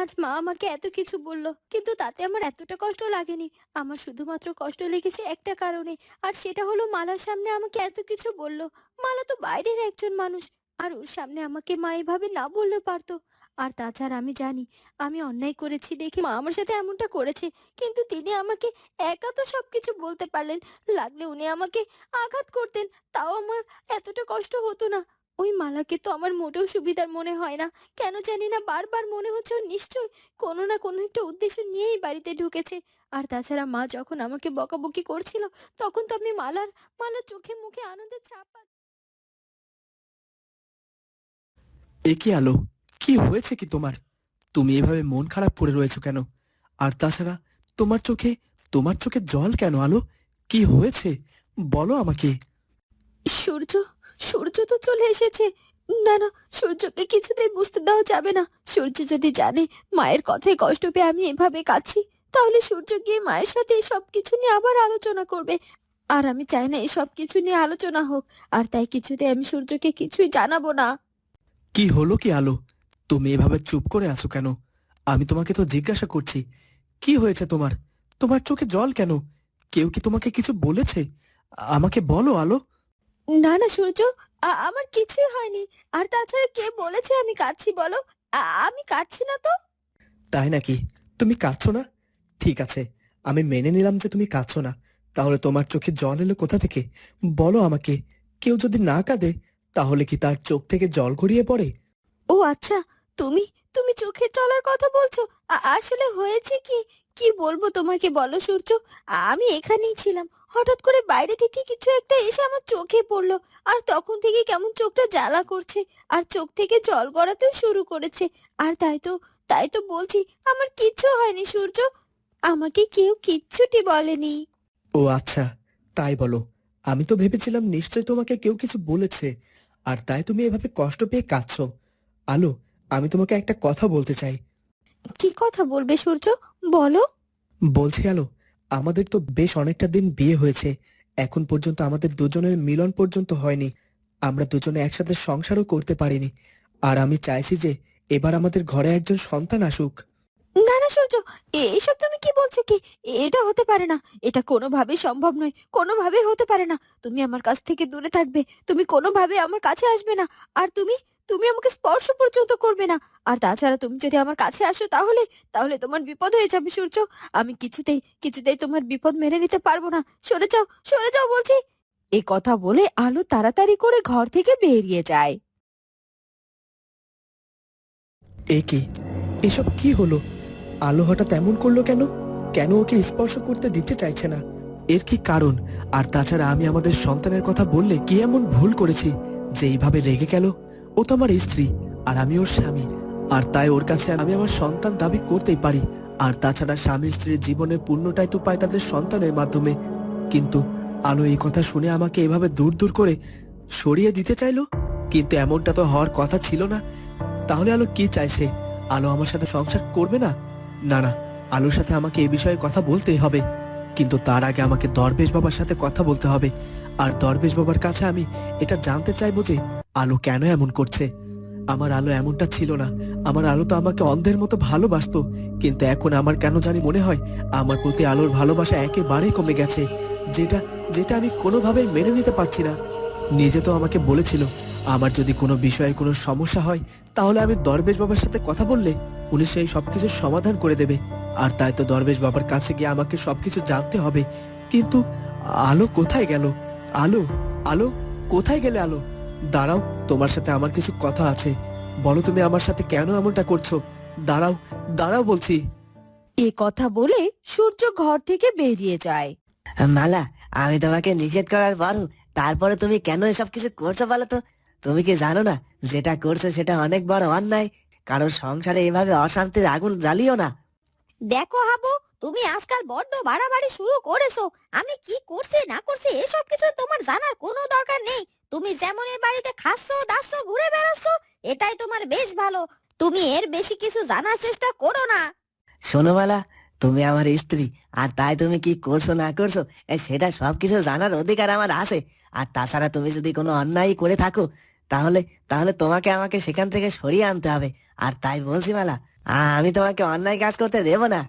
আজ মা আমাকে এত কিছু বলল, কিন্তু তাতে আমার এতটা কষ্ট লাগেনি। আমার শুধুমাত্র কষ্ট লেগেছে একটা কারণে, আর সেটা হলো মালার সামনে আমাকে এত কিছু বলল। মালা তো বাইরের একজন মানুষ, আর ওর সামনে আমাকে মা এভাবে না বললে পারতো। আর তাছাড়া আমি জানি, আমি অন্যায় করেছি দেখে মা আমার সাথে এমনটা করেছে, কিন্তু তিনি আমাকে একা তো সবকিছু বলতে পারলেন। লাগলে উনি আমাকে আঘাত করতেন, তাও আমার এতটা কষ্ট হতো না। ওই মালাকে তো আমার মোটেও সুবিধার মনে হয় না। কেন জানি না বারবার মনে হচ্ছে নিশ্চয় কোনো না কোনো একটা উদ্দেশ্য নিয়েই বাড়িতে ঢুকেছে। আর তাছাড়া মা যখন আমাকে বকাবকি করছিল তখন তো আমি মালার মালার চোখে মুখে আনন্দের ছাপ পা- এ কি আলো? কি হয়েছে কি তোমার? তুমি এভাবে মন খারাপ করে রয়েছো কেন? আর তাছাড়া তোমার চোখে তোমার চোখে জল কেন আলো? কি হয়েছে? বলো আমাকে। সূর্য সূর্য তো চলে এসেছে। না না, সূর্যকে কিছুতেই বুঝতে দেওয়া যাবে না। সূর্য যদি জানে মায়ের কথায় কষ্ট পেয়ে আমি এভাবে কাঁদছি, তাহলে সূর্য গিয়ে মায়ের সাথে সব কিছু নিয়ে আবার আলোচনা করবে। আর আমি চাই না এই সব কিছু নিয়ে আলোচনা হোক, আর তাই কিছুতে আমি সূর্যকে কিছুই জানাব না। কি হলো কি আলো? তুমি এভাবে চুপ করে আছো কেন? আমি তোমাকে তো জিজ্ঞাসা করছি, কি হয়েছে তোমার? তোমার চোখে জল কেন? কেউ কি তোমাকে কিছু বলেছে? আমাকে বলো আলো। না না সূর্য আমার কিছুই হয়নি। আর তাছাড়া কে বলেছে আমি কাঁদছি বলো? আমি কাঁদছি না তো? তাই নাকি? তুমি কাঁদছো না? ঠিক আছে আমি মেনে নিলাম যে তুমি কাঁদছো না। তাহলে তোমার চোখে জল এলো কোথা থেকে? বলো আমাকে কেউ যদি না কাঁদে তাহলে কি তার চোখ থেকে জল গড়িয়ে পড়ে? ও আচ্ছা তুমি তুমি চোখের চলার কথা বলছো আসলে হয়েছে কি? কি বলব তোমাকে বলো সূর্য? আমি এখানেই ছিলাম। হঠাৎ করে বাইরে থেকে কিছু একটা এসে আমার চোখে পড়ল। আর তখন থেকে কেমন চোখটা জ্বালা করছে। আর চোখ থেকে জল গড়াতেও শুরু করেছে। আর তাই তো তাই তো বলছি, আমার কিচ্ছু হয়নি সূর্য। আমাকে কেউ কিচ্ছুটি বলেনি। ও আচ্ছা তাই বলো। আমি তো ভেবেছিলাম নিশ্চয় তোমাকে কেউ কিছু বলেছে। আর তাই তুমি এভাবে কষ্ট পেয়ে কাঁদছো। আলো, আমি তোমাকে একটা কথা বলতে চাই। কি কথা বলবে সূর্য? বলো। বলছি আলো, আমাদের তো বেশ অনেকটা দিন বিয়ে হয়েছে। এখন পর্যন্ত আমাদের দুজনের মিলন পর্যন্ত হয়নি। আমরা দুজনে একসাথে সংসারও করতে পারিনি। আর আমি চাইছি যে এবার আমাদের ঘরে একজন সন্তান আসুক। না না, সূর্য এইসব তুমি কি বলছো কি? এটা হতে পারে না। এটা কোনোভাবেই সম্ভব নয়। কোনোভাবেই হতে পারে না। তুমি আমার কাছ থেকে দূরে থাকবে। তুমি কোনোভাবে আমার কাছে আসবে না। আর তুমি তুমি আমাকে স্পর্শ পর্যন্ত করবে না। আর তাছাড়া তুমি যদি আমার কাছে আসো তাহলে তাহলে তোমার বিপদ হয়ে যাবে, সূর্য। আমি কিছুতেই কিছুতেই তোমার বিপদ মেনে নিতে পারব না। সরে যাও সরে যাও বলছি। এ কথা বলে আলো তাড়াতাড়ি করে ঘর থেকে বেরিয়ে যায়। এ কি? এসব কি হলো? আলো হঠাৎ এমন করল কেন? কেন ওকে স্পর্শ করতে দিতে চাইছে না? এর কি কারণ? আর তাছাড়া আমি আমাদের সন্তানের কথা বললে কি এমন ভুল করেছি? যে এইভাবে রেগে গেল? ও তো আমার স্ত্রী, আর আমি ওর স্বামী। আর তাই ওর কাছে আমি আমার সন্তান দাবি করতেই পারি। আর তাছাড়া স্বামী স্ত্রীর জীবনে পূর্ণটাই তো পায় তাদের সন্তানের মাধ্যমে। কিন্তু আলো এই কথা শুনে আমাকে এভাবে দূর দূর করে সরিয়ে দিতে চাইলো? কিন্তু এমনটা তো হওয়ার কথা ছিল না। তাহলে আলো কি চাইছে? আলো আমার সাথে সংসার করবে না? না না, আলুর সাথে আমাকে এ বিষয়ে কথা বলতেই হবে। কিন্তু তার আগে আমাকে দরবেশ বাবার সাথে কথা বলতে হবে। আর দরবেশ বাবার কাছে আমি এটা জানতে চাইব যে আলো কেন এমন করছে? আমার আলো এমনটা ছিল না। আমার আলো তো আমাকে অন্ধের মতো ভালোবাসতো। কিন্তু এখন আমার কেন জানি মনে হয় আমার প্রতি আলোর ভালোবাসা একেবারেই কমে গেছে। যেটা যেটা আমি কোনোভাবেই মেনে নিতে পারছি না। নিজে তো আমাকে বলেছিল, আমার যদি কোনো বিষয়ে কোনো সমস্যা হয়, তাহলে আমি দরবেশ বাবার সাথে কথা বললে উনি সেই সবকিছুর সমাধান করে দেবে। আর তাই তো দরবেশ বাবার কাছে গিয়ে আমাকে সবকিছু জানতে হবে। কিন্তু আলো কোথায় গেল? আলো? আলো? কোথায় গেলে আলো? দাঁড়াও তোমার সাথে আমার কিছু কথা আছে। বলো তুমি আমার সাথে কেন এমনটা করছ? দাঁড়াও দাঁড়াও বলছি। এ কথা বলে সূর্য ঘর থেকে বেরিয়ে যায়। মালা আমি তোমাকে নিষেধ করার পরও তারপরে তুমি কেন এসব কিছু করছ বলো তো? তুমি কি জানো না যেটা করছ সেটা অনেক বড় অন্যায়। কারণ সংসারে এভাবে অশান্তির আগুন জ্বালিও না। দেখো হাবু তুমি আজকাল বড্ড বাড়াবাড়ি শুরু করেছ। আমি কি করছি না করছি এসব কিছু তোমার জানার কোনো দরকার নেই। তুমি যেমন এই বাড়িতে খাচ্ছ দাচ্ছ ঘুরে বেড়াচ্ছ এটাই তোমার বেশ ভালো। তুমি এর বেশি কিছু জানার চেষ্টা করো না। শোনো মালা তুমি আমার স্ত্রী আর তাই তুমি কি করছ না করছ এ, সেটা সবকিছু জানার অধিকার আমার আছে। আর তাছাড়া তুমি যদি কোনো অন্যায় করে থাকো তাহলে তাহলে তোমাকে আমাকে সেখান থেকে সরিয়ে আনতে হবে। আর তাই বলছি মালা আমি তোমাকে অন্যায় কাজ করতে দেব না।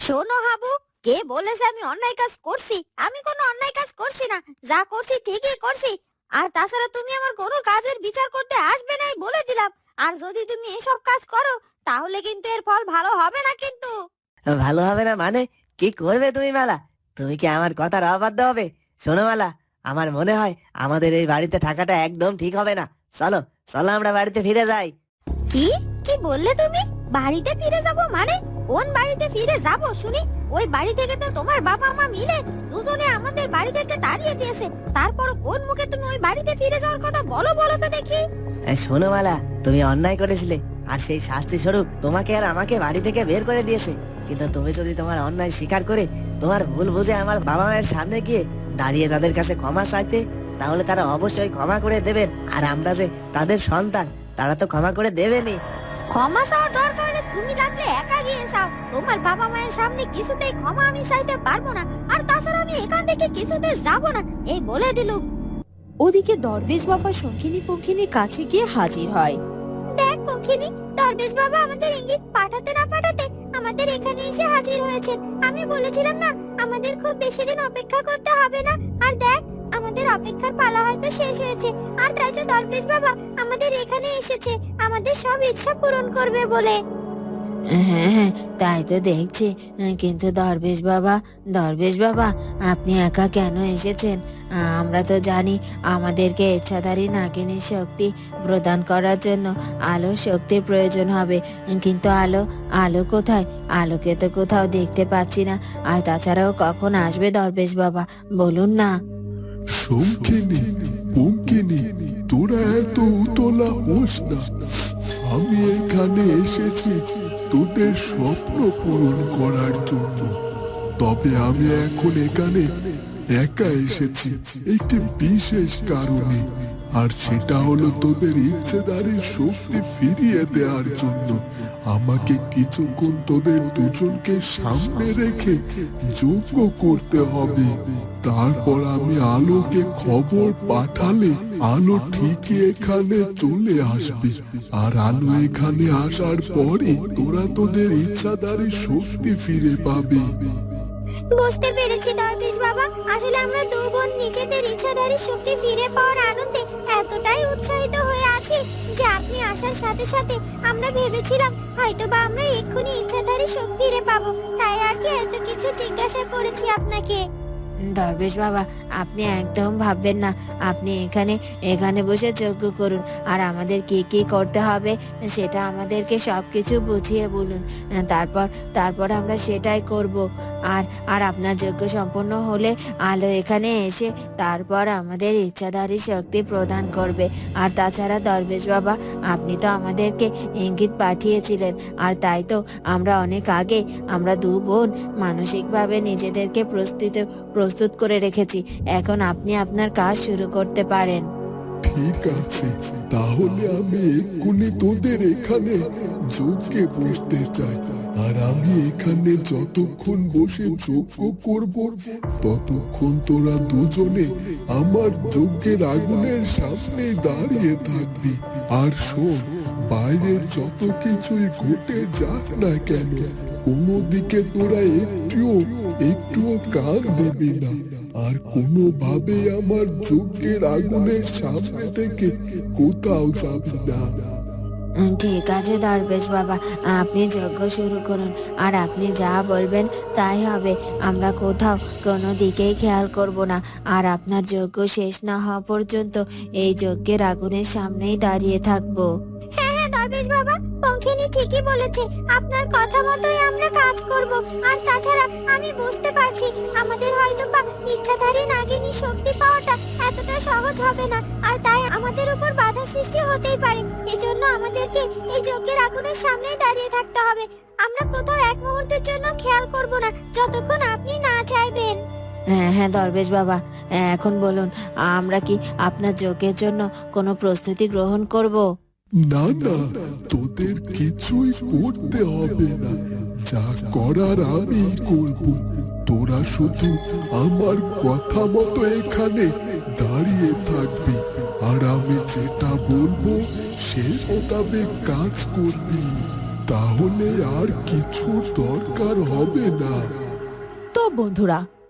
শোনো হাবু কে বলেছে আমি অন্যায় কাজ করছি? আমি কোনো অন্যায় কাজ করছি না যা করছি ঠিকই করছি। আর তাছাড়া তুমি আমার কোনো কাজের বিচার করতে আসবে নাই বলে দিলাম। আর যদি তুমি এসব কাজ করো তাহলে কিন্তু এর ফল ভালো হবে না কিন্তু। ভালো হবে না মানে? কি করবে তুমি মালা? তুমি কি আমার কথার অবাধ্য হবে? শোনো মালা আমার মনে হয় আমাদের এই বাড়িতে থাকাটা একদম ঠিক হবে না। চলো চলো আমরা বাড়িতে ফিরে যাই। কি? কি বললে তুমি? বাড়িতে ফিরে যাব মানে? কোন বাড়িতে ফিরে যাব শুনি? ওই বাড়ি থেকে তো তোমার বাবা মা মিলে দুজনে আমাদের বাড়ি থেকে তাড়িয়ে দিয়েছে। তারপর কোন মুখে তুমি ওই বাড়িতে ফিরে যাওয়ার কথা বলো বলো তো দেখি। এই শোনো মালা তুমি অন্যায় করেছিলে আর সেই শাস্তি স্বরূপ তোমাকে আর আমাকে বাড়ি থেকে বের করে দিয়েছে। কিন্তু তুমি যদি তোমার অন্যায় স্বীকার করে তোমার ভুল বুঝে আমার বাবা মায়ের সামনে গিয়ে দাঁড়িয়ে তাদের কাছে ক্ষমা চাইতে তাহলে তারা অবশ্যই ক্ষমা করে দেবেন। আর আমরা যে তাদের সন্তান তারা তো ক্ষমা করে দেবেনি ক্ষমা চাওয়ার দরকার নেই তুমি লাগলে একা গিয়ে চাও তোমার বাবা মায়ের সামনে কিছুতেই ক্ষমা আমি চাইতে পারব না আর তাছাড়া আমি এখান থেকে কিছুতে যাব না এই বলে দিলুম। ওদিকে দরবেশ বাবা শঙ্খিনী পঙ্খিনীর কাছে গিয়ে হাজির হয়। দেখ পঙ্খিনী দরবেশ বাবা আমাদের ইঙ্গিত পাঠাতে না পাঠাতে আমাদের এখানে এসে হাজির হয়েছে আমি বলেছিলাম না আমাদের খুব বেশি দিন অপেক্ষা করতে হবে না আর দেখ আমাদের অপেক্ষার পালা হয়তো শেষ হয়েছে। আর তাই তো দরবেশ বাবা আমাদের এখানে এসেছে। আমাদের সব ইচ্ছা পূরণ করবে বলে। হ্যাঁ হ্যাঁ তাই তো দেখছি। কিন্তু দরবেশ বাবা দরবেশ বাবা, আপনি একা কেন এসেছেন? আমরা তো জানি আমাদেরকে ইচ্ছাধারী নাগিনীর শক্তি প্রদান করার জন্য আলোর শক্তির প্রয়োজন হবে। কিন্তু আলো আলো কোথায়? আলোকে তো কোথাও দেখতে পাচ্ছি না। আর তাছাড়াও কখন আসবে দরবেশ বাবা? বলুন না। শঙ্কিনী পঙ্কিনী তোরা এত উতলা হোস না। আমি এখানে এসেছি তোদের স্বপ্ন পূরণ করার জন্য। তবে আমি এখন এখানে একা এসেছি, একটি বিশেষ কারণে। আর সেটা হলো তোদের ইচ্ছেদারের শক্তি ফিরিয়ে দেওয়ার জন্য। আমাকে কিছুক্ষণ তোদের দুজনকে সামনে রেখে যোগ্য করতে হবে। তারপর আমি আলোকে খবর পাঠালে আলো ঠিকই এখানে চলে আসবে। আর আলো এখানে আসার পরে তোরা তোদের ইচ্ছাদারের শক্তি ফিরে পাবে। বুঝতে পেরেছি দরবেশ বাবা। আসলে আমরা দু বোন নিজেদের ইচ্ছাধারী শক্তি ফিরে পাওয়ার আনন্দে এতটাই উৎসাহিত হয়ে আছি যে আপনি আসার সাথে সাথে আমরা ভেবেছিলাম হয়তো বা আমরা এক্ষুনি ইচ্ছাধারী শক্তি ফিরে পাবো। তাই আর কি এত কিছু জিজ্ঞাসা করেছি আপনাকে? দরবেশ বাবা, আপনি একদম ভাববেন না। আপনি এখানে এখানে বসে যজ্ঞ করুন। আর আমাদের কি কি করতে হবে সেটা আমাদেরকে সব কিছু বুঝিয়ে বলুন। তারপর তারপর আমরা সেটাই করব। আর আর আপনার যজ্ঞ সম্পন্ন হলে আলো এখানে এসে তারপর আমাদের ইচ্ছাধারী শক্তি প্রদান করবে। আর তাছাড়া দরবেশ বাবা, আপনি তো আমাদেরকে ইঙ্গিত পাঠিয়েছিলেন। আর তাই তো আমরা অনেক আগে, আমরা দু বোন, মানসিকভাবে নিজেদেরকে প্রস্তুত প্রস্তুত করে রেখেছি। এখন আপনি আপনার কাজ শুরু করতে পারেন। ঠিক আছে, তাহলে আমি এক্ষুনি তোদের এখানে যজ্ঞে বসতে চাই। আর আমি এখানে যতক্ষণ বসে যজ্ঞ করব, ততক্ষণ তোরা দুজনে আমার যজ্ঞের আগুনের সামনে দাঁড়িয়ে থাকবি। আর শোন বাইরে যত কিছুই ঘটে যাক না কেন কোনো দিকে তোরা একটুও একটুও কান দিবি না। আর কোনোভাবে আমার যজ্ঞের আগুনের সামনে থেকে কোথাও যাবি না। ঠিক আছে দরবেশ বাবা। আপনি যজ্ঞ শুরু করুন। আর আপনি যা বলবেন তাই হবে। আমরা কোথাও কোনো দিকেই খেয়াল করব না। আর আপনার যজ্ঞ শেষ না হওয়া পর্যন্ত এই যজ্ঞের আগুনের সামনেই দাঁড়িয়ে থাকব। হ্যাঁ হ্যাঁ দরবেশ বাবা। পঙ্খিনী ঠিকই বলেছে। আপনার কথা মতোই আমরা কাজ করব। আর তাছাড়া আমি বুঝতে পারছি, আমাদের হয়তো বা ইচ্ছাধারী নাগিনী শক্তি পাওয়াটা এতটা সহজ হবে না। আর তাই আমাদের উপর বাধা সৃষ্টি হতেই পারে। এজন্য আমাদেরকে এই যজ্ঞের আগুনের সামনেই দাঁড়িয়ে থাকতে হবে। আমরা কোথাও এক মুহূর্তের জন্য খেয়াল করব না, যতক্ষণ আপনি না চাইবেন। হ্যাঁ হ্যাঁ দরবেশ বাবা। এখন বলুন, আমরা কি আপনার যজ্ঞের জন্য কোনো প্রস্তুতি গ্রহণ করব? না না, তোদের কিছুই করতে হবে না। যা করার আমি করব। তোরা শুধু আমার কথা মতো এখানে দাঁড়িয়ে থাকবি। আর আমি যেটা বলব সে মোতাবেক কাজ করবি। তাহলে আর কিছুর দরকার হবে না। তো বন্ধুরা